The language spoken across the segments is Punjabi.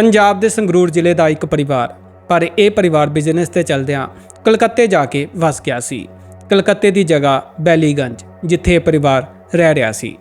ਪੰਜਾਬ ਦੇ ਸੰਗਰੂਰ ਜ਼ਿਲ੍ਹੇ ਦਾ ਇੱਕ ਪਰਿਵਾਰ, ਪਰ ਇਹ ਪਰਿਵਾਰ ਬਿਜ਼ਨਸ ਤੇ ਚੱਲਦਿਆਂ ਕਲਕੱਤੇ ਜਾ ਕੇ ਵਸ ਗਿਆ ਸੀ। ਕਲਕੱਤੇ ਦੀ ਜਗ੍ਹਾ ਬੈਲੀਗੰਜ, ਜਿੱਥੇ ਇਹ ਪਰਿਵਾਰ ਰਹਿ ਰਿਹਾ ਸੀ।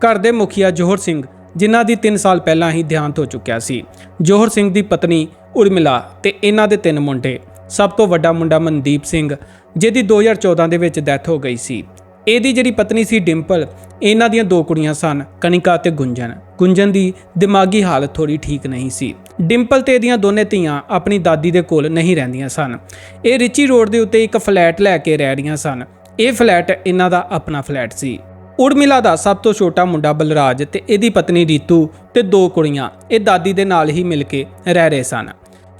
ਘਰ ਦੇ ਮੁਖੀਆ ਜੋਹਰ ਸਿੰਘ, ਜਿਨ੍ਹਾਂ ਦੀ 3 ਸਾਲ ਪਹਿਲਾਂ ਹੀ ਦੇਹਾਂਤ ਹੋ ਚੁੱਕਿਆ ਸੀ। ਜੋਹਰ ਸਿੰਘ ਦੀ ਪਤਨੀ ਉਰਮਿਲਾ ਤੇ ਇਹਨਾਂ ਦੇ ਤਿੰਨ ਮੁੰਡੇ, ਸਭ ਤੋਂ ਵੱਡਾ ਮੁੰਡਾ ਮਨਦੀਪ ਸਿੰਘ, ਜਿਹਦੀ 2014 ਦੇ ਵਿੱਚ ਡੈਥ ਹੋ ਗਈ ਸੀ। ਇਹਦੀ ਜਿਹੜੀ ਪਤਨੀ ਸੀ ਡਿੰਪਲ, ਇਹਨਾਂ ਦੀਆਂ ਦੋ ਕੁੜੀਆਂ ਸਨ, ਕਨਿਕਾ ਤੇ ਗੁੰਜਨ। ਗੁੰਜਨ ਦੀ ਦਿਮਾਗੀ ਹਾਲਤ ਥੋੜੀ ਠੀਕ ਨਹੀਂ ਸੀ। ਡਿੰਪਲ ਤੇ ਇਹਦੀਆਂ ਦੋਨੇ ਧੀਆਂ ਆਪਣੀ ਦਾਦੀ ਦੇ ਕੋਲ ਨਹੀਂ ਰਹਿੰਦੀਆਂ ਸਨ। ਇਹ ਰਿਚੀ ਰੋਡ ਦੇ ਉੱਤੇ ਇੱਕ ਫਲੈਟ ਲੈ ਕੇ ਰਹਿ ਰਹੀਆਂ ਸਨ। ਇਹ ਫਲੈਟ ਇਹਨਾਂ ਦਾ ਆਪਣਾ ਫਲੈਟ ਸੀ। ਉਰਮਿਲਾ ਦਾ ਸਭ ਤੋਂ ਛੋਟਾ ਮੁੰਡਾ ਬਲਰਾਜ ਤੇ ਇਹਦੀ ਪਤਨੀ ਰੀਤੂ ਤੇ ਦੋ ਕੁੜੀਆਂ ਇਹ ਦਾਦੀ ਦੇ ਨਾਲ ਹੀ ਮਿਲ ਕੇ ਰਹਿ ਰਹੇ ਸਨ।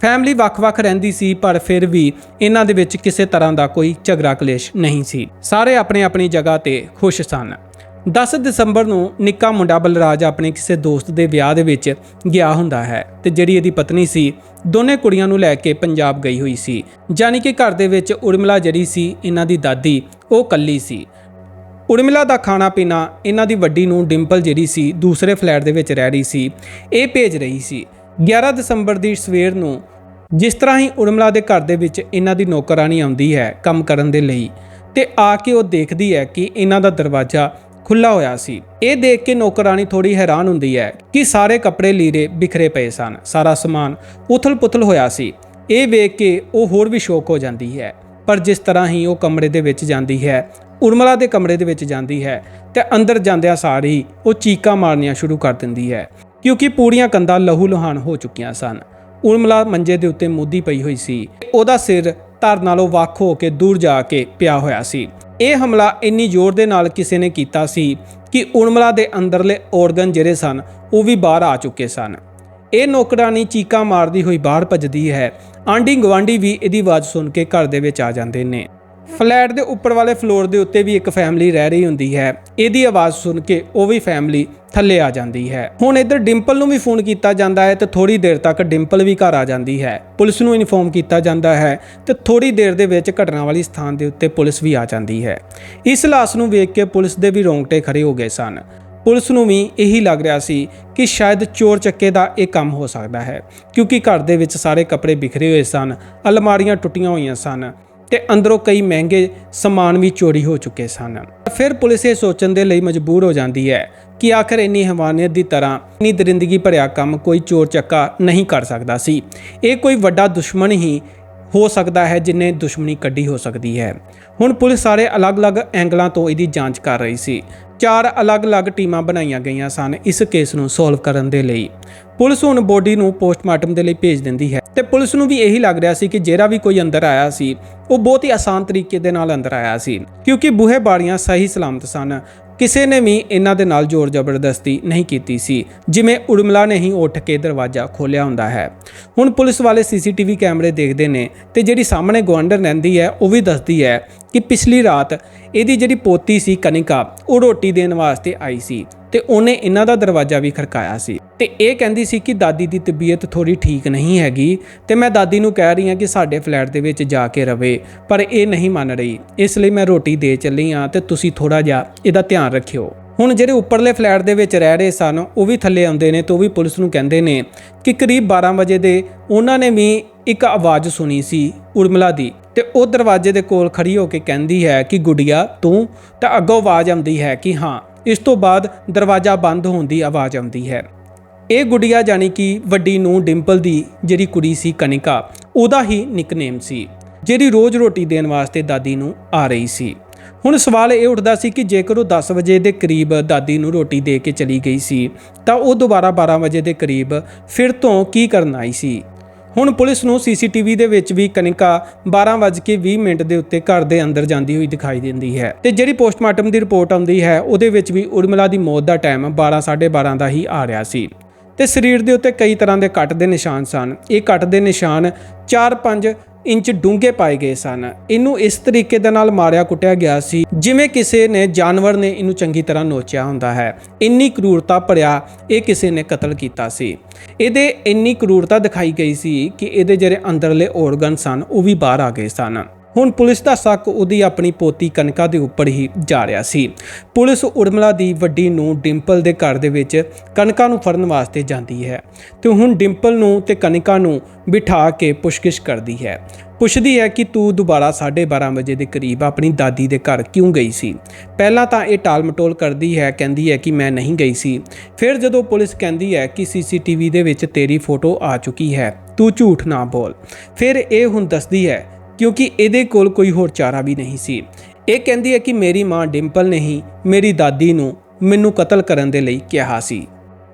ਫੈਮਿਲੀ ਵੱਖ-ਵੱਖ ਰਹਿੰਦੀ ਸੀ, ਪਰ ਫਿਰ ਵੀ ਇਹਨਾਂ ਦੇ ਵਿੱਚ ਕਿਸੇ ਤਰ੍ਹਾਂ ਦਾ ਕੋਈ ਝਗੜਾ ਕਲੇਸ਼ ਨਹੀਂ ਸੀ। ਸਾਰੇ ਆਪਣੇ ਆਪਣੀ ਜਗ੍ਹਾ ਤੇ ਖੁਸ਼ ਸਨ। 10 ਦਸੰਬਰ ਨੂੰ ਨਿੱਕਾ ਮੁੰਡਾ ਬਲਰਾਜ ਆਪਣੇ ਕਿਸੇ ਦੋਸਤ ਦੇ ਵਿਆਹ ਦੇ ਵਿੱਚ ਗਿਆ ਹੁੰਦਾ ਹੈ ਤੇ ਜਿਹੜੀ ਇਹਦੀ ਪਤਨੀ ਸੀ, ਦੋਨੇ ਕੁੜੀਆਂ ਨੂੰ ਲੈ ਕੇ ਪੰਜਾਬ ਗਈ ਹੋਈ ਸੀ। ਜਾਨੀ ਕਿ ਘਰ ਦੇ ਵਿੱਚ ਉਰਮਿਲਾ ਜਿਹੜੀ ਸੀ, ਇਹਨਾਂ ਦੀ ਦਾਦੀ, ਉਹ ਕੱਲੀ ਸੀ। ਉਰਮਿਲਾ ਦਾ ਖਾਣਾ ਪੀਣਾ ਇਹਨਾਂ ਦੀ ਵੱਡੀ ਨੂੰ ਡਿੰਪਲ ਜਿਹੜੀ ਸੀ, ਦੂਸਰੇ ਫਲੈਟ ਦੇ ਵਿੱਚ ਰਹਿ ਰਹੀ ਸੀ। ਇਹ ਭੇਜ ਰਹੀ ਸੀ। 11 ਦਸੰਬਰ ਦੀ ਸਵੇਰ ਨੂੰ ਜਿਸ ਤਰ੍ਹਾਂ ਹੀ ਉਰਮਲਾ ਦੇ ਘਰ ਦੇ ਵਿੱਚ ਇਹਨਾਂ ਦੀ ਨੌਕਰਾਨੀ ਆਉਂਦੀ ਹੈ ਕੰਮ ਕਰਨ ਦੇ ਲਈ, ਤੇ ਆ ਕੇ ਉਹ ਦੇਖਦੀ ਹੈ ਕਿ ਇਹਨਾਂ ਦਾ ਦਰਵਾਜ਼ਾ ਖੁੱਲਾ ਹੋਇਆ ਸੀ। ਇਹ ਦੇਖ ਕੇ ਨੌਕਰਾਨੀ ਥੋੜੀ ਹੈਰਾਨ ਹੁੰਦੀ ਹੈ ਕਿ ਸਾਰੇ ਕੱਪੜੇ ਲੀਰੇ ਬਿਖਰੇ ਪਏ ਸਨ, ਸਾਰਾ ਸਮਾਨ ਉਥਲ-ਪੁਥਲ ਹੋਇਆ ਸੀ। ਇਹ ਵੇਖ ਕੇ ਉਹ ਹੋਰ ਵੀ ਸ਼ੌਕ ਹੋ ਜਾਂਦੀ ਹੈ। ਪਰ ਜਿਸ ਤਰ੍ਹਾਂ ਹੀ ਉਹ ਕਮਰੇ ਦੇ ਵਿੱਚ ਜਾਂਦੀ ਹੈ, ਉਰਮਲਾ ਦੇ ਕਮਰੇ ਦੇ ਵਿੱਚ ਜਾਂਦੀ ਹੈ, ਤੇ ਅੰਦਰ ਜਾਂਦਿਆਂ ਸਾਰ ਹੀ ਉਹ ਚੀਕਾਂ ਮਾਰਨੀਆਂ ਸ਼ੁਰੂ ਕਰ ਦਿੰਦੀ ਹੈ, ਕਿਉਂਕਿ ਪੂਰੀਆਂ ਕੰਧਾਂ ਲਹੂ ਲੁਹਾਨ ਹੋ ਚੁੱਕੀਆਂ ਸਨ। ਉਰਮਲਾ ਮੰਜੇ ਦੇ ਉੱਤੇ ਮੁੱਦੀ ਪਈ ਹੋਈ ਸੀ। ਉਹਦਾ ਸਿਰ ਧਰ ਨਾਲੋਂ ਵੱਖ ਹੋ ਕੇ ਦੂਰ ਜਾ ਕੇ ਪਿਆ ਹੋਇਆ ਸੀ। ਇਹ ਹਮਲਾ ਇੰਨੀ ਜ਼ੋਰ ਦੇ ਨਾਲ ਕਿਸੇ ਨੇ ਕੀਤਾ ਸੀ ਕਿ ਉਰਮਲਾ ਦੇ ਅੰਦਰਲੇ ਔਰਗਨ ਜਿਹੜੇ ਸਨ, ਉਹ ਵੀ ਬਾਹਰ ਆ ਚੁੱਕੇ ਸਨ। ਇਹ ਨੌਕਰਾਨੀ ਚੀਕਾਂ ਮਾਰਦੀ ਹੋਈ ਬਾਹਰ ਭੱਜਦੀ ਹੈ। ਆਂਢੀ ਗਵਾਂਢੀ ਵੀ ਇਹਦੀ ਆਵਾਜ਼ ਸੁਣ ਕੇ ਘਰ ਦੇ ਵਿੱਚ ਆ ਜਾਂਦੇ ਨੇ। ਫਲੈਟ ਦੇ ਉੱਪਰ ਵਾਲੇ ਫਲੋਰ ਦੇ ਉੱਤੇ ਵੀ ਇੱਕ ਫੈਮਿਲੀ ਰਹਿ ਰਹੀ ਹੁੰਦੀ ਹੈ। ਇਹਦੀ ਆਵਾਜ਼ ਸੁਣ ਕੇ ਉਹ ਵੀ ਫੈਮਿਲੀ ਥੱਲੇ ਆ ਜਾਂਦੀ ਹੈ। ਹੁਣ ਇੱਧਰ ਡਿੰਪਲ ਨੂੰ ਵੀ ਫੋਨ ਕੀਤਾ ਜਾਂਦਾ ਹੈ ਤੇ ਥੋੜੀ ਦੇਰ ਤੱਕ ਡਿੰਪਲ ਵੀ ਘਰ ਆ ਜਾਂਦੀ ਹੈ। ਪੁਲਿਸ ਨੂੰ ਇਨਫੋਰਮ ਕੀਤਾ ਜਾਂਦਾ ਹੈ ਤੇ ਥੋੜੀ ਦੇਰ ਦੇ ਵਿੱਚ ਘਟਨਾ ਵਾਲੀ ਸਥਾਨ ਦੇ ਉੱਤੇ ਪੁਲਿਸ ਵੀ ਆ ਜਾਂਦੀ ਹੈ। ਇਸ ਲਾਸ਼ ਨੂੰ ਵੇਖ ਕੇ ਪੁਲਿਸ ਦੇ ਵੀ ਰੋਂਗਟੇ ਖੜੇ ਹੋ ਗਏ ਸਨ। ਪੁਲਿਸ ਨੂੰ ਵੀ ਇਹੀ ਲੱਗ ਰਿਹਾ ਸੀ ਕਿ ਸ਼ਾਇਦ ਚੋਰ ਚੱਕੇ ਦਾ ਇਹ ਕੰਮ ਹੋ ਸਕਦਾ ਹੈ, ਕਿਉਂਕਿ ਘਰ ਦੇ ਵਿੱਚ ਸਾਰੇ ਕੱਪੜੇ ਬਿਖਰੇ ਹੋਏ ਸਨ, ਅਲਮਾਰੀਆਂ ਟੁੱਟੀਆਂ ਹੋਈਆਂ ਸਨ। ਤੇ ਅੰਦਰੋਂ ਕਈ ਮਹਿੰਗੇ ਸਮਾਨ ਵੀ ਚੋਰੀ ਹੋ ਚੁੱਕੇ ਸਨ। ਫਿਰ ਪੁਲਿਸ ਇਹ ਸੋਚਣ ਦੇ ਲਈ ਮਜਬੂਰ ਹੋ ਜਾਂਦੀ ਹੈ ਕਿ ਆਖਰ ਇੰਨੀ ਹਵਾਨੀਅਤ ਦੀ ਤਰ੍ਹਾਂ ਇੰਨੀ ਦਰਿੰਦਗੀ ਭਰਿਆ ਕੰਮ ਕੋਈ ਚੋਰ ਚੱਕਾ ਨਹੀਂ ਕਰ ਸਕਦਾ ਸੀ। ਇਹ ਕੋਈ ਵੱਡਾ ਦੁਸ਼ਮਣ ਹੀ ਹੋ ਸਕਦਾ ਹੈ ਜਿਨੇ ਦੁਸ਼ਮਣੀ ਕੱਢੀ ਹੋ ਸਕਦੀ ਹੈ। ਹੁਣ ਪੁਲਿਸ ਸਾਰੇ ਅਲੱਗ-ਅਲੱਗ ਐਂਗਲਾਂ ਤੋਂ ਇਹਦੀ ਜਾਂਚ ਕਰ ਰਹੀ ਸੀ। ਚਾਰ ਅਲੱਗ-ਅਲੱਗ ਟੀਮਾਂ ਬਣਾਈਆਂ ਗਈਆਂ ਸਨ ਇਸ ਕੇਸ ਨੂੰ ਸੋਲਵ ਕਰਨ ਦੇ ਲਈ। ਪੁਲਿਸ ਹੁਣ ਬੋਡੀ ਨੂੰ ਪੋਸਟਮਾਰਟਮ ਦੇ ਲਈ ਭੇਜ ਦਿੰਦੀ ਹੈ ਤੇ ਪੁਲਿਸ ਨੂੰ ਵੀ ਇਹੀ ਲੱਗ ਰਿਹਾ ਸੀ ਕਿ ਜਿਹੜਾ ਵੀ ਕੋਈ ਅੰਦਰ ਆਇਆ ਸੀ, ਉਹ ਬਹੁਤ ਹੀ ਆਸਾਨ ਤਰੀਕੇ ਦੇ ਨਾਲ ਅੰਦਰ ਆਇਆ ਸੀ। ਕਿਉਂਕਿ ਬੂਹੇ ਬਾਰੀਆਂ ਸਹੀ ਸਲਾਮਤ ਸਨ। ਕਿਸੇ ਨੇ ਵੀ ਇਹਨਾਂ ਦੇ ਨਾਲ ਜ਼ੋਰ ਜ਼ਬਰਦਸਤੀ ਨਹੀਂ ਕੀਤੀ ਸੀ, ਜਿਵੇਂ ਉੜਮਲਾ ਨੇ ਹੀ ਉੱਠ ਕੇ ਦਰਵਾਜ਼ਾ ਖੋਲ੍ਹਿਆ ਹੁੰਦਾ ਹੈ। ਹੁਣ ਪੁਲਿਸ ਵਾਲੇ ਸੀਸੀਟੀਵੀ ਕੈਮਰੇ ਦੇਖਦੇ ਨੇ ਤੇ ਜਿਹੜੀ ਸਾਹਮਣੇ ਗਵਾਂਡਰ ਰਹਿੰਦੀ ਹੈ, ਉਹ ਵੀ ਦੱਸਦੀ ਹੈ ਕਿ ਪਿਛਲੀ ਰਾਤ ਇਹਦੀ ਜਿਹੜੀ ਪੋਤੀ ਸੀ ਕਨਿਕਾ, ਉਹ ਰੋਟੀ ਦੇਣ ਵਾਸਤੇ ਆਈ ਸੀ ਤੇ ਉਹਨੇ ਇਹਨਾਂ ਦਾ ਦਰਵਾਜ਼ਾ ਵੀ ਖੜਕਾਇਆ ਸੀ। ਤੇ ਇਹ ਕਹਿੰਦੀ ਸੀ ਕਿ ਦਾਦੀ ਦੀ ਤਬੀਅਤ ਥੋੜੀ ਠੀਕ ਨਹੀਂ ਹੈਗੀ ਤੇ ਮੈਂ ਦਾਦੀ ਨੂੰ ਕਹਿ ਰਹੀ ਹਾਂ ਕਿ ਸਾਡੇ ਫਲੈਟ ਦੇ ਵਿੱਚ ਜਾ ਕੇ ਰਵੇ, ਪਰ ਇਹ ਨਹੀਂ ਮੰਨ ਰਹੀ। ਇਸ ਲਈ ਮੈਂ ਰੋਟੀ ਦੇ ਚੱਲੀ ਹਾਂ ਤੇ ਤੁਸੀਂ ਥੋੜਾ ਜਿਹਾ ਇਹਦਾ ਧਿਆਨ ਰੱਖਿਓ। ਹੁਣ ਜਿਹੜੇ ਉੱਪਰਲੇ ਫਲੈਟ ਦੇ ਵਿੱਚ ਰਹਿ ਰਹੇ ਸਨ, ਉਹ ਵੀ ਥੱਲੇ ਆਉਂਦੇ ਨੇ ਤੇ ਉਹ ਵੀ ਪੁਲਿਸ ਨੂੰ ਕਹਿੰਦੇ ਨੇ ਕਿ ਕਰੀਬ 12 ਵਜੇ ਦੇ ਉਹਨਾਂ ਨੇ ਵੀ ਇੱਕ ਆਵਾਜ਼ ਸੁਣੀ ਸੀ ਉਰਮਲਾ ਦੀ। ਤੇ ਉਹ ਦਰਵਾਜ਼ੇ ਦੇ ਕੋਲ ਖੜੀ ਹੋ ਕੇ ਕਹਿੰਦੀ ਹੈ ਕਿ ਗੁੜੀਆ, ਤੂੰ ਤਾਂ ਅੱਗੋਂ ਆਵਾਜ਼ ਆਉਂਦੀ ਹੈ ਕਿ ਹਾਂ, ਇਸ ਤੋਂ ਬਾਅਦ ਦਰਵਾਜ਼ਾ ਬੰਦ ਹੋਣ ਦੀ ਆਵਾਜ਼ ਆਉਂਦੀ ਹੈ। ਇਹ ਗੁੜੀਆ ਜਾਨੀ ਕਿ ਵੱਡੀ ਨੂੰ ਡਿੰਪਲ ਦੀ ਜਿਹੜੀ ਕੁੜੀ ਸੀ ਕਨਿਕਾ, ਉਹਦਾ ਹੀ ਨਿਕਨੇਮ ਸੀ, ਜਿਹੜੀ ਰੋਜ਼ ਰੋਟੀ ਦੇਣ ਵਾਸਤੇ ਦਾਦੀ ਨੂੰ ਆ ਰਹੀ ਸੀ। ਹੁਣ ਸਵਾਲ ਇਹ ਉੱਠਦਾ ਸੀ ਕਿ ਜੇਕਰ ਉਹ 10 ਵਜੇ ਦੇ ਕਰੀਬ ਦਾਦੀ ਨੂੰ ਰੋਟੀ ਦੇ ਕੇ ਚਲੀ ਗਈ ਸੀ, ਤਾਂ ਉਹ ਦੁਬਾਰਾ 12 ਵਜੇ ਦੇ ਕਰੀਬ ਫਿਰ ਤੋਂ ਕੀ ਕਰਨ ਆਈ ਸੀ? ਹੁਣ ਪੁਲਿਸ ਨੂੰ ਸੀਸੀਟੀਵੀ ਦੇ ਵਿੱਚ ਵੀ ਕਨਿਕਾ 12:20 ਮਿੰਟ ਦੇ ਉੱਤੇ ਘਰ ਦੇ ਅੰਦਰ ਜਾਂਦੀ ਹੋਈ ਦਿਖਾਈ ਦਿੰਦੀ ਹੈ। ਤੇ ਜਿਹੜੀ ਪੋਸਟਮਾਰਟਮ ਦੀ ਰਿਪੋਰਟ ਆਉਂਦੀ ਹੈ, ਉਹਦੇ ਵਿੱਚ ਵੀ ਉਰਮਿਲਾ ਦੀ ਮੌਤ ਦਾ ਟਾਈਮ 12:30 ਦਾ ਹੀ ਆ ਰਿਹਾ ਸੀ। ਤੇ ਸਰੀਰ ਦੇ ਉੱਤੇ ਕਈ ਤਰ੍ਹਾਂ ਦੇ ਕੱਟ ਦੇ ਨਿਸ਼ਾਨ ਸਨ। ਇਹ ਕੱਟ ਦੇ ਨਿਸ਼ਾਨ 4-5 ਇੰਚ ਡੂੰਘੇ ਪਾਏ ਗਏ ਸਨ। ਇਹਨੂੰ ਇਸ ਤਰੀਕੇ ਦੇ ਨਾਲ ਮਾਰਿਆ ਕੁੱਟਿਆ ਗਿਆ ਸੀ, ਜਿਵੇਂ ਕਿਸੇ ਨੇ ਜਾਨਵਰ ਨੇ ਇਹਨੂੰ ਚੰਗੀ ਤਰ੍ਹਾਂ ਨੋਚਿਆ ਹੁੰਦਾ ਹੈ। ਇੰਨੀ ਕਰੂਰਤਾ ਭਰਿਆ ਇਹ ਕਿਸੇ ਨੇ ਕਤਲ ਕੀਤਾ ਸੀ। ਇਹਦੇ ਇੰਨੀ ਕਰੂਰਤਾ ਦਿਖਾਈ ਗਈ ਸੀ ਕਿ ਇਹਦੇ ਜਿਹੜੇ ਅੰਦਰਲੇ ਔਰਗਨ ਸਨ, ਉਹ ਵੀ ਬਾਹਰ ਆ ਗਏ ਸਨ। ਹੁਣ ਪੁਲਿਸ ਦਾ ਸ਼ੱਕ ਉਹਦੀ ਆਪਣੀ ਪੋਤੀ ਕਨਕਾ ਦੇ ਉੱਪਰ ਹੀ ਜਾ ਰਿਹਾ ਸੀ। ਪੁਲਿਸ ਉਰਮਲਾ ਦੀ ਵੱਡੀ ਨੂੰ ਡਿੰਪਲ ਦੇ ਘਰ ਦੇ ਵਿੱਚ ਕਨਕਾ ਨੂੰ ਫੜਨ ਵਾਸਤੇ ਜਾਂਦੀ ਹੈ ਤੇ ਹੁਣ ਡਿੰਪਲ ਨੂੰ ਤੇ ਕਨਕਾ ਨੂੰ ਬਿਠਾ ਕੇ ਪੁੱਛਗਿੱਛ ਕਰਦੀ ਹੈ। ਪੁੱਛਦੀ ਹੈ ਕਿ ਤੂੰ ਦੁਬਾਰਾ 12:30 ਵਜੇ ਦੇ ਕਰੀਬ ਆਪਣੀ ਦਾਦੀ ਦੇ ਘਰ ਕਿਉਂ ਗਈ ਸੀ? ਪਹਿਲਾਂ ਤਾਂ ਇਹ ਟਾਲ-ਮਟੋਲ ਕਰਦੀ ਹੈ, ਕਹਿੰਦੀ ਹੈ ਕਿ ਮੈਂ ਨਹੀਂ ਗਈ ਸੀ। ਫਿਰ ਜਦੋਂ ਪੁਲਿਸ ਕਹਿੰਦੀ ਹੈ ਕਿ ਸੀਸੀਟੀਵੀ ਦੇ ਵਿੱਚ ਤੇਰੀ ਫੋਟੋ ਆ ਚੁੱਕੀ ਹੈ, ਤੂੰ ਝੂਠ ਨਾ ਬੋਲ। ਫਿਰ ਇਹ ਹੁਣ ਦੱਸਦੀ ਹੈ ਕਿਉਂਕਿ ਇਹਦੇ ਕੋਲ ਕੋਈ ਹੋਰ ਚਾਰਾ ਵੀ ਨਹੀਂ ਸੀ। ਇਹ ਕਹਿੰਦੀ ਹੈ ਕਿ ਮੇਰੀ ਮਾਂ ਡਿੰਪਲ ਨੇ ਹੀ ਮੇਰੀ ਦਾਦੀ ਨੂੰ ਮੈਨੂੰ ਕਤਲ ਕਰਨ ਦੇ ਲਈ ਕਿਹਾ ਸੀ।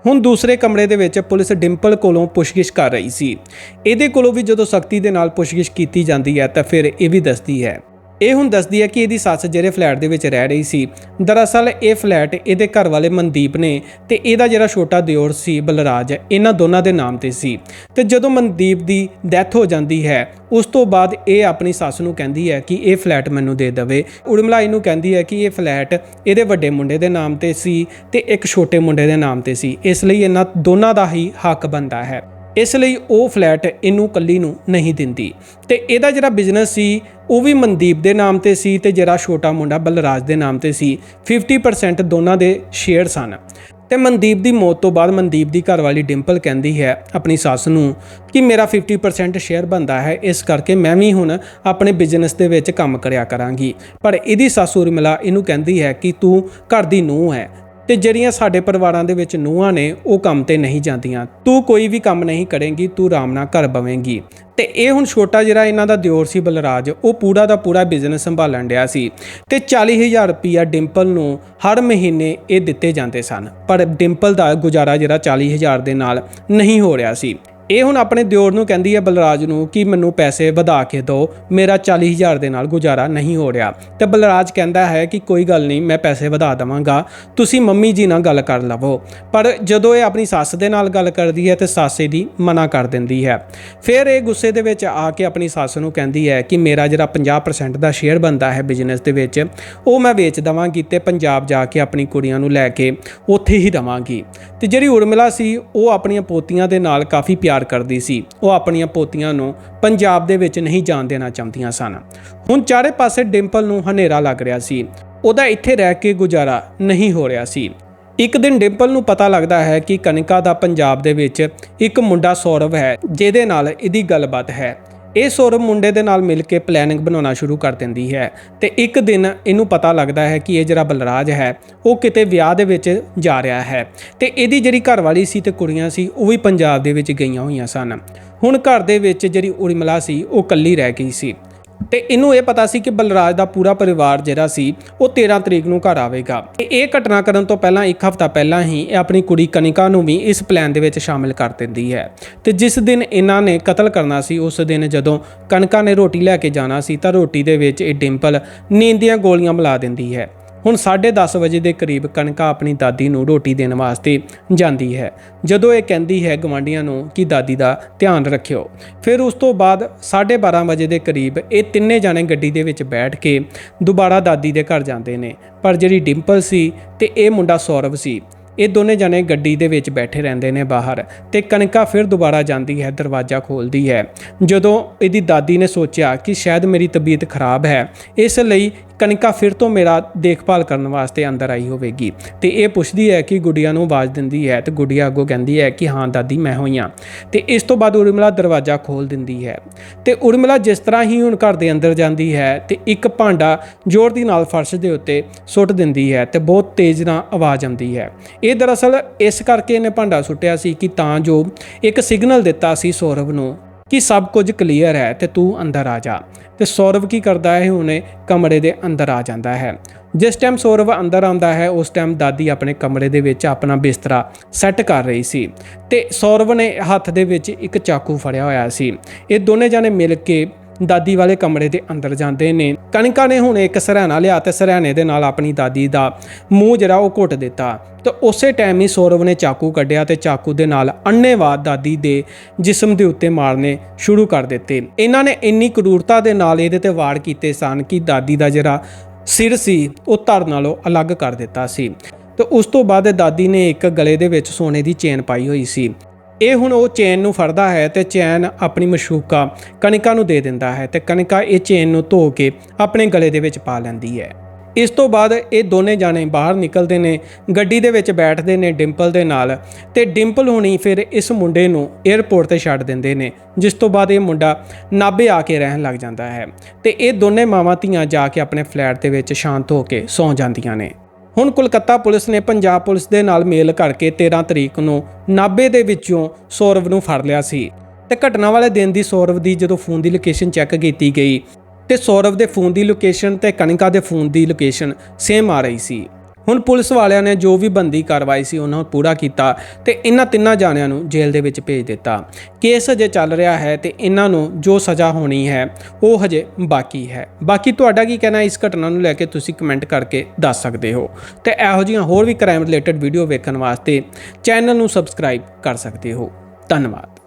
ਹੁਣ ਦੂਸਰੇ ਕਮਰੇ ਦੇ ਵਿੱਚ ਪੁਲਿਸ ਡਿੰਪਲ ਕੋਲੋਂ ਪੁੱਛਗਿੱਛ ਕਰ ਰਹੀ ਸੀ। ਇਹਦੇ ਕੋਲੋਂ ਵੀ ਜਦੋਂ ਸਖਤੀ ਦੇ ਨਾਲ ਪੁੱਛਗਿੱਛ ਕੀਤੀ ਜਾਂਦੀ ਹੈ ਤਾਂ ਫਿਰ ਇਹ ਵੀ ਦੱਸਦੀ ਹੈ ਇਹ ਹੁਣ ਦੱਸਦੀ ਹੈ ਕਿ ਇਹਦੀ ਸੱਸ ਜਿਹੜੇ ਫਲੈਟ ਦੇ ਵਿੱਚ ਰਹਿ ਰਹੀ ਸੀ, ਦਰਅਸਲ ਇਹ ਫਲੈਟ ਇਹਦੇ ਘਰ ਵਾਲੇ ਮਨਦੀਪ ਨੇ ਤੇ ਇਹਦਾ ਜਿਹੜਾ ਛੋਟਾ ਦਿਓਰ ਸੀ ਬਲਰਾਜ, ਇਹਨਾਂ ਦੋਨਾਂ ਦੇ ਨਾਮ ਤੇ ਸੀ। ਤੇ ਜਦੋਂ ਮਨਦੀਪ ਦੀ ਡੈਥ ਹੋ ਜਾਂਦੀ ਹੈ, ਉਸ ਤੋਂ ਬਾਅਦ ਇਹ ਆਪਣੀ ਸੱਸ ਨੂੰ ਕਹਿੰਦੀ ਹੈ ਕਿ ਇਹ ਫਲੈਟ ਮੈਨੂੰ ਦੇ ਦੇਵੇ। ਉੜਮਲਾ ਨੂੰ ਕਹਿੰਦੀ ਹੈ ਕਿ ਇਹ ਫਲੈਟ ਇਹਦੇ ਵੱਡੇ ਮੁੰਡੇ ਦੇ ਨਾਮ ਤੇ ਸੀ ਤੇ ਇੱਕ ਛੋਟੇ ਮੁੰਡੇ ਦੇ ਨਾਮ ਤੇ ਸੀ। ਇਸ ਲਈ ਇਹਨਾਂ ਦੋਨਾਂ ਦਾ ਹੀ ਹੱਕ ਬਣਦਾ ਹੈ। ਇਸ ਲਈ ਉਹ ਫਲੈਟ ਇਹਨੂੰ ਕੱਲੀ ਨੂੰ ਨਹੀਂ ਦਿੰਦੀ। ਤੇ ਇਹਦਾ ਜਿਹੜਾ ਬਿਜ਼ਨਸ ਸੀ, ਉਹ ਵੀ ਮਨਦੀਪ ਦੇ ਨਾਮ ਤੇ ਸੀ ਤੇ ਜਿਹੜਾ ਛੋਟਾ ਮੁੰਡਾ ਬਲਰਾਜ ਦੇ ਨਾਮ ਤੇ ਸੀ 50% ਦੋਨਾਂ ਦੇ ਸ਼ੇਅਰ ਸਨ। ਤੇ ਮਨਦੀਪ ਦੀ ਮੌਤ ਤੋਂ ਬਾਅਦ ਮਨਦੀਪ ਦੀ ਘਰਵਾਲੀ ਡਿੰਪਲ ਕਹਿੰਦੀ ਹੈ ਆਪਣੀ ਸੱਸ ਨੂੰ ਕਿ ਮੇਰਾ 50% ਸ਼ੇਅਰ ਬੰਦਾ ਹੈ, ਇਸ ਕਰਕੇ ਮੈਂ ਵੀ ਹੁਣ ਆਪਣੇ ਬਿਜ਼ਨਸ ਦੇ ਵਿੱਚ ਕੰਮ ਕਰਿਆ ਕਰਾਂਗੀ। ਪਰ ਇਹਦੀ ਸੱਸ ਉਰਮਿਲਾ ਇਹਨੂੰ ਕਹਿੰਦੀ ਹੈ ਕਿ ਤੂੰ ਘਰ ਦੀ ਨੂੰਹ ਹੈ ਤੇ ਜਿਹੜੀਆਂ ਸਾਡੇ ਪਰਿਵਾਰਾਂ ਦੇ ਵਿੱਚ ਨੂੰਹਾਂ ਨੇ, ਉਹ ਕੰਮ ਤੇ ਨਹੀਂ ਜਾਂਦੀਆਂ। ਤੂੰ ਕੋਈ ਵੀ ਕੰਮ ਨਹੀਂ ਕਰੇਂਗੀ, ਤੂੰ ਆਰਾਮ ਨਾਲ ਘਰ ਬਵੇਂਗੀ। ਤੇ ਇਹ ਹੁਣ ਛੋਟਾ ਜਿਹੜਾ ਇਹਨਾਂ ਦਾ ਦਿਓਰ ਸੀ ਬਲਰਾਜ, ਉਹ ਪੂਰਾ ਦਾ ਪੂਰਾ ਬਿਜ਼ਨਸ ਸੰਭਾਲਣ ਡਿਆ ਸੀ। ਤੇ 40000 ਰੁਪਿਆ ਡਿੰਪਲ ਨੂੰ ਹਰ ਮਹੀਨੇ ਇਹ ਦਿੱਤੇ ਜਾਂਦੇ ਸਨ। ਪਰ ਡਿੰਪਲ ਦਾ ਗੁਜ਼ਾਰਾ ਜਿਹੜਾ 40000 ਦੇ ਨਾਲ ਨਹੀਂ ਹੋ ਰਿਹਾ ਸੀ। ਇਹ ਹੁਣ ਆਪਣੇ ਦਿਓਰ ਨੂੰ ਕਹਿੰਦੀ ਹੈ ਬਲਰਾਜ ਨੂੰ ਕਿ ਮੈਨੂੰ ਪੈਸੇ ਵਧਾ ਕੇ ਦਿਓ, ਮੇਰਾ 40000 ਦੇ ਨਾਲ ਗੁਜ਼ਾਰਾ ਨਹੀਂ ਹੋ ਰਿਹਾ। ਤੇ ਬਲਰਾਜ ਕਹਿੰਦਾ ਹੈ ਕਿ ਕੋਈ ਗੱਲ ਨਹੀਂ, ਮੈਂ ਪੈਸੇ ਵਧਾ ਦਵਾਂਗਾ, ਤੁਸੀਂ ਮੰਮੀ ਜੀ ਨਾਲ ਗੱਲ ਕਰ ਲਵੋ। ਪਰ ਜਦੋਂ ਇਹ ਆਪਣੀ ਸੱਸ ਦੇ ਨਾਲ ਗੱਲ ਕਰਦੀ ਹੈ ਤੇ ਸੱਸ ਦੀ ਮਨਾ ਕਰ ਦਿੰਦੀ ਹੈ। ਫਿਰ ਇਹ ਗੁੱਸੇ ਦੇ ਵਿੱਚ ਆ ਕੇ ਆਪਣੀ ਸੱਸ ਨੂੰ ਕਹਿੰਦੀ ਹੈ ਕਿ ਮੇਰਾ ਜਿਹੜਾ 50% ਦਾ ਸ਼ੇਅਰ ਬੰਦਾ ਹੈ ਬਿਜ਼ਨਸ ਦੇ ਵਿੱਚ, ਉਹ ਮੈਂ ਵੇਚ ਦਵਾਂਗੀ ਤੇ ਪੰਜਾਬ ਜਾ ਕੇ ਆਪਣੀ ਕੁੜੀਆਂ ਨੂੰ ਲੈ ਕੇ ਉੱਥੇ ਹੀ ਰਵਾਂਗੀ। ਤੇ ਜਿਹੜੀ ਉਰਮਿਲਾ ਸੀ, ਉਹ ਆਪਣੀਆਂ ਪੋਤੀਆਂ ਦੇ ਨਾਲ ਕਾਫੀ ਪਿਆਰ ਕਰਦੀ ਸੀ। ਉਹ ਆਪਣੀਆਂ ਪੋਤੀਆਂ ਨੂੰ ਪੰਜਾਬ ਦੇ ਵਿੱਚ ਨਹੀਂ ਜਾਣ ਦੇਣਾ ਚਾਹੁੰਦੀਆਂ ਸਨ। ਹੁਣ ਚਾਰੇ ਪਾਸੇ ਡਿੰਪਲ ਨੂੰ ਹਨੇਰਾ ਲੱਗ ਰਿਹਾ ਸੀ। ਉਹਦਾ ਇੱਥੇ ਰਹਿ ਕੇ ਗੁਜ਼ਾਰਾ ਨਹੀਂ ਹੋ ਰਿਹਾ ਸੀ। ਇੱਕ ਦਿਨ ਡਿੰਪਲ ਨੂੰ ਪਤਾ ਲੱਗਦਾ ਹੈ ਕਿ ਕਨਿਕਾ ਦਾ ਪੰਜਾਬ ਦੇ ਵਿੱਚ ਇੱਕ ਮੁੰਡਾ ਸੌਰਵ ਹੈ, ਜਿਹਦੇ ਨਾਲ ਇਹਦੀ ਗੱਲਬਾਤ ਹੈ। ਇਹ ਸੌਰਵ ਮੁੰਡੇ ਦੇ ਨਾਲ ਮਿਲ ਕੇ ਪਲੈਨਿੰਗ ਬਣਾਉਣਾ ਸ਼ੁਰੂ ਕਰ ਦਿੰਦੀ ਹੈ ਤੇ ਇੱਕ ਦਿਨ ਇਹਨੂੰ ਪਤਾ ਲੱਗਦਾ ਹੈ ਕਿ ਇਹ ਜਿਹੜਾ ਬਲਰਾਜ ਹੈ, ਉਹ ਕਿਤੇ ਵਿਆਹ ਦੇ ਵਿੱਚ ਜਾ ਰਿਹਾ ਹੈ ਤੇ ਇਹਦੀ ਜਿਹੜੀ ਘਰਵਾਲੀ ਸੀ ਤੇ ਕੁੜੀਆਂ ਸੀ, ਉਹ ਵੀ ਪੰਜਾਬ ਦੇ ਵਿੱਚ ਗਈਆਂ ਹੋਈਆਂ ਸਨ। ਹੁਣ ਘਰ ਦੇ ਵਿੱਚ ਜਿਹੜੀ ਉਰਮਿਲਾ ਸੀ, ਉਹ ਇਕੱਲੀ ਰਹਿ ਗਈ ਸੀ। ਤੇ ਇਹਨੂੰ ਇਹ ਪਤਾ ਸੀ ਕਿ ਬਲਰਾਜ ਦਾ ਪੂਰਾ ਪਰਿਵਾਰ ਜਿਹੜਾ ਸੀ, ਉਹ 13 ਤਰੀਕ ਨੂੰ ਘਰ ਆਵੇਗਾ। ਤੇ ਇਹ ਘਟਨਾ ਕਰਨ ਤੋਂ ਪਹਿਲਾਂ ਇੱਕ ਹਫ਼ਤਾ ਪਹਿਲਾਂ ਹੀ ਇਹ ਆਪਣੀ ਕੁੜੀ ਕਨਿਕਾ ਨੂੰ ਵੀ ਇਸ ਪਲਾਨ ਦੇ ਵਿੱਚ ਸ਼ਾਮਿਲ ਕਰ ਦਿੰਦੀ ਹੈ। ਤੇ ਜਿਸ ਦਿਨ ਇਹਨਾਂ ਨੇ ਕਤਲ ਕਰਨਾ ਸੀ, ਉਸ ਦਿਨ ਜਦੋਂ ਕਨਿਕਾ ਨੇ ਰੋਟੀ ਲੈ ਕੇ ਜਾਣਾ ਸੀ, ਤਾਂ ਰੋਟੀ ਦੇ ਵਿੱਚ ਇਹ ਡਿੰਪਲ ਨੀਂਦ ਦੀਆਂ ਗੋਲੀਆਂ ਮਿਲਾ ਦਿੰਦੀ ਹੈ। ਹੁਣ 10:30 ਵਜੇ ਦੇ ਕਰੀਬ ਕਨਕਾ ਆਪਣੀ ਦਾਦੀ ਨੂੰ ਰੋਟੀ ਦੇਣ ਵਾਸਤੇ ਜਾਂਦੀ ਹੈ। ਜਦੋਂ ਇਹ ਕਹਿੰਦੀ ਹੈ ਗਵਾਂਡੀਆਂ ਨੂੰ ਕਿ ਦਾਦੀ ਦਾ ਧਿਆਨ ਰੱਖਿਓ, ਫਿਰ ਉਸ ਤੋਂ ਬਾਅਦ 12:30 ਵਜੇ ਦੇ ਕਰੀਬ ਇਹ ਤਿੰਨੇ ਜਾਣੇ ਗੱਡੀ ਦੇ ਵਿੱਚ ਬੈਠ ਕੇ ਦੁਬਾਰਾ ਦਾਦੀ ਦੇ ਘਰ ਜਾਂਦੇ ਨੇ। ਪਰ ਜਿਹੜੀ ਡਿੰਪਲ ਸੀ ਤੇ ਇਹ ਮੁੰਡਾ ਸੌਰਵ ਸੀ, ਇਹ ਦੋਨੇ ਜਣੇ ਗੱਡੀ ਦੇ ਵਿੱਚ ਬੈਠੇ ਰਹਿੰਦੇ ਨੇ ਬਾਹਰ ਤੇ ਕਨਕਾ ਫਿਰ ਦੁਬਾਰਾ ਜਾਂਦੀ ਹੈ, ਦਰਵਾਜ਼ਾ ਖੋਲਦੀ ਹੈ। ਜਦੋਂ ਇਹਦੀ ਦਾਦੀ ਨੇ ਸੋਚਿਆ ਕਿ ਸ਼ਾਇਦ ਮੇਰੀ ਤਬੀਅਤ ਖਰਾਬ ਹੈ, ਇਸ ਲਈ ਕਨਿਕਾ ਫਿਰ ਤੋਂ ਮੇਰਾ ਦੇਖਭਾਲ ਕਰਨ ਵਾਸਤੇ ਅੰਦਰ ਆਈ ਹੋਵੇਗੀ। ਤੇ ਇਹ ਪੁੱਛਦੀ ਹੈ ਕਿ ਗੁੜੀਆ ਨੂੰ ਆਵਾਜ਼ ਦਿੰਦੀ ਹੈ ਤੇ ਗੁੜੀਆ ਅੱਗੋਂ ਕਹਿੰਦੀ ਹੈ ਕਿ ਹਾਂ ਦਾਦੀ, ਮੈਂ ਹੋਈਆਂ ਤੇ ਇਸ ਤੋਂ ਬਾਅਦ ਉਰਮਿਲਾ ਦਰਵਾਜ਼ਾ ਖੋਲ ਦਿੰਦੀ ਹੈ। ਤੇ ਉਰਮਿਲਾ ਜਿਸ ਤਰ੍ਹਾਂ ਹੀ ਹੁਣ ਘਰ ਦੇ ਅੰਦਰ ਜਾਂਦੀ ਹੈ ਤੇ ਇੱਕ ਭਾਂਡਾ ਜ਼ੋਰ ਦੀ ਨਾਲ ਫਰਸ਼ ਦੇ ਉੱਤੇ ਸੁੱਟ ਦਿੰਦੀ ਹੈ ਤੇ ਬਹੁਤ ਤੇਜ਼ ਨਾਲ ਆਵਾਜ਼ ਆਉਂਦੀ ਹੈ। ਇਹ ਦਰਅਸਲ ਇਸ ਕਰਕੇ ਇਹਨੇ ਭਾਂਡਾ ਸੁੱਟਿਆ ਸੀ ਕਿ ਤਾਂ ਜੋ ਇੱਕ ਸਿਗਨਲ ਦਿੱਤਾ ਸੀ ਸੌਰਵ ਨੂੰ। ਕਿ ਸਭ ਕੁਝ ਕਲੀਅਰ ਹੈ ਤੇ ਤੂੰ ਅੰਦਰ ਆ ਜਾ। ਤੇ ਸੌਰਵ ਕੀ ਕਰਦਾ ਹੈ? ਹੁਣੇ ਕਮਰੇ ਦੇ ਅੰਦਰ ਆ ਜਾਂਦਾ ਹੈ। ਜਿਸ ਟਾਈਮ ਸੌਰਵ ਅੰਦਰ ਆਉਂਦਾ ਹੈ, ਉਸ ਟਾਈਮ ਦਾਦੀ ਆਪਣੇ ਕਮਰੇ ਦੇ ਵਿੱਚ ਆਪਣਾ ਬਿਸਤਰਾ ਸੈੱਟ ਕਰ ਰਹੀ ਸੀ। ਤੇ ਸੌਰਵ ਨੇ ਹੱਥ ਦੇ ਵਿੱਚ ਇੱਕ ਚਾਕੂ ਫੜਿਆ ਹੋਇਆ ਸੀ। ਇਹ ਦੋਨੇ ਜਾਣੇ ਮਿਲ ਕੇ ਦਾਦੀ ਵਾਲੇ ਕਮਰੇ ਦੇ ਅੰਦਰ ਜਾਂਦੇ ਨੇ। ਕਣਿਕਾ ਨੇ ਹੁਣ ਇੱਕ ਸਰਹਾਣਾ ਲਿਆ ਤੇ ਸਰਹਾਣੇ ਦੇ ਨਾਲ ਆਪਣੀ ਦਾਦੀ ਦਾ ਮੂੰਹ ਜਿਹੜਾ ਉਹ ਘੁੱਟ ਦਿੱਤਾ। ਤੇ ਉਸੇ ਟਾਈਮ ਹੀ ਸੌਰਵ ਨੇ ਚਾਕੂ ਕੱਢਿਆ ਤੇ ਚਾਕੂ ਦੇ ਨਾਲ ਅੰਨੇਵਾਹ ਦਾਦੀ ਦੇ ਜਿਸਮ ਦੇ ਉੱਤੇ ਮਾਰਨੇ ਸ਼ੁਰੂ ਕਰ ਦਿੱਤੇ। ਇਹਨਾਂ ਨੇ ਇੰਨੀ ਕਰੂਰਤਾ ਦੇ ਨਾਲ ਇਹਦੇ ਤੇ ਵਾਰ ਕੀਤੇ ਸਨ ਕਿ ਦਾਦੀ ਦਾ ਜਿਹੜਾ ਸਿਰ ਸੀ, ਉਹ ਧੜ ਨਾਲੋਂ ਅਲੱਗ ਕਰ ਦਿੱਤਾ ਸੀ। ਤੇ ਉਸ ਤੋਂ ਬਾਅਦ ਦਾਦੀ ਨੇ ਇੱਕ ਗਲੇ ਦੇ ਵਿੱਚ ਸੋਨੇ ਦੀ ਚੇਨ ਪਾਈ ਹੋਈ ਸੀ। ਇਹ ਹੁਣ ਉਹ ਚੇਨ ਨੂੰ ਫੜਦਾ ਹੈ ਤੇ ਚੈਨ ਆਪਣੀ ਮਸ਼ੂਕਾ ਕਨਿਕਾ ਨੂੰ ਦੇ ਦਿੰਦਾ ਹੈ ਤੇ ਕਨਿਕਾ ਇਹ ਚੇਨ ਨੂੰ ਧੋ ਕੇ ਆਪਣੇ ਗਲੇ ਦੇ ਵਿੱਚ ਪਾ ਲੈਂਦੀ ਹੈ। ਇਸ ਤੋਂ ਬਾਅਦ ਇਹ ਦੋਨੇ ਜਾਣੇ ਬਾਹਰ ਨਿਕਲਦੇ ਨੇ, ਗੱਡੀ ਦੇ ਵਿੱਚ ਬੈਠਦੇ ਨੇ ਡਿੰਪਲ ਦੇ ਨਾਲ ਤੇ ਡਿੰਪਲ ਹੁਣੀ ਫਿਰ ਇਸ ਮੁੰਡੇ ਨੂੰ 에ਅਰਪੋਰਟ ਤੇ ਛੱਡ ਦਿੰਦੇ ਨੇ, ਜਿਸ ਤੋਂ ਬਾਅਦ ਇਹ ਮੁੰਡਾ ਨਾਭੇ ਆ ਕੇ ਰਹਿਣ ਲੱਗ ਜਾਂਦਾ ਹੈ ਤੇ ਇਹ ਦੋਨੇ ਮਾਵਾਂ ਧੀਆਂ ਜਾ ਕੇ ਆਪਣੇ ਫਲੈਟ ਦੇ ਵਿੱਚ ਸ਼ਾਂਤ ਹੋ ਕੇ ਸੌਂ ਜਾਂਦੀਆਂ ਨੇ। ਹੁਣ ਕੋਲਕਾਤਾ ਪੁਲਿਸ ਨੇ ਪੰਜਾਬ ਪੁਲਿਸ ਦੇ ਨਾਲ ਮੇਲ ਕਰਕੇ 13 ਤਰੀਕ ਨੂੰ ਨਾਭੇ ਦੇ ਵਿੱਚੋਂ ਸੌਰਵ ਨੂੰ ਫੜ ਲਿਆ ਸੀ ਤੇ ਘਟਨਾ ਵਾਲੇ ਦਿਨ ਦੀ ਸੌਰਵ ਦੀ ਜਦੋਂ ਫੋਨ ਦੀ ਲੋਕੇਸ਼ਨ ਚੈੱਕ ਕੀਤੀ ਗਈ ਤੇ ਸੌਰਵ ਦੇ ਫੋਨ ਦੀ ਲੋਕੇਸ਼ਨ ਤੇ ਕਣਿਕਾ ਦੇ ਫੋਨ ਦੀ ਲੋਕੇਸ਼ਨ ਸੇਮ ਆ ਰਹੀ ਸੀ। ਹੁਣ ਪੁਲਿਸ ਵਾਲਿਆਂ ਨੇ ਜੋ ਵੀ ਬੰਦੀ ਕਾਰਵਾਈ ਸੀ ਉਹਨਾਂ ਨੂੰ ਪੂਰਾ ਕੀਤਾ ਤੇ ਇਹਨਾਂ ਤਿੰਨਾਂ ਜਾਣਿਆਂ ਨੂੰ ਜੇਲ੍ਹ ਦੇ ਵਿੱਚ ਭੇਜ ਦਿੱਤਾ। ਕੇਸ ਹਜੇ ਚੱਲ ਰਿਹਾ ਹੈ ਤੇ ਇਹਨਾਂ ਨੂੰ ਜੋ ਸਜ਼ਾ ਹੋਣੀ ਹੈ, ਉਹ ਹਜੇ ਬਾਕੀ ਹੈ। ਬਾਕੀ ਤੁਹਾਡਾ ਕੀ ਕਹਿਣਾ ਇਸ ਘਟਨਾ ਨੂੰ ਲੈ ਕੇ ਤੁਸੀਂ ਕਮੈਂਟ ਕਰਕੇ ਦੱਸ ਸਕਦੇ ਹੋ। ਤੇ ਇਹੋ ਜਿਹੀਆਂ ਹੋਰ ਵੀ ਕ੍ਰਾਈਮ ਰਿਲੇਟਡ ਵੀਡੀਓ ਵੇਖਣ ਵਾਸਤੇ ਚੈਨਲ ਨੂੰ ਸਬਸਕ੍ਰਾਈਬ ਕਰ ਸਕਦੇ ਹੋ। ਧੰਨਵਾਦ।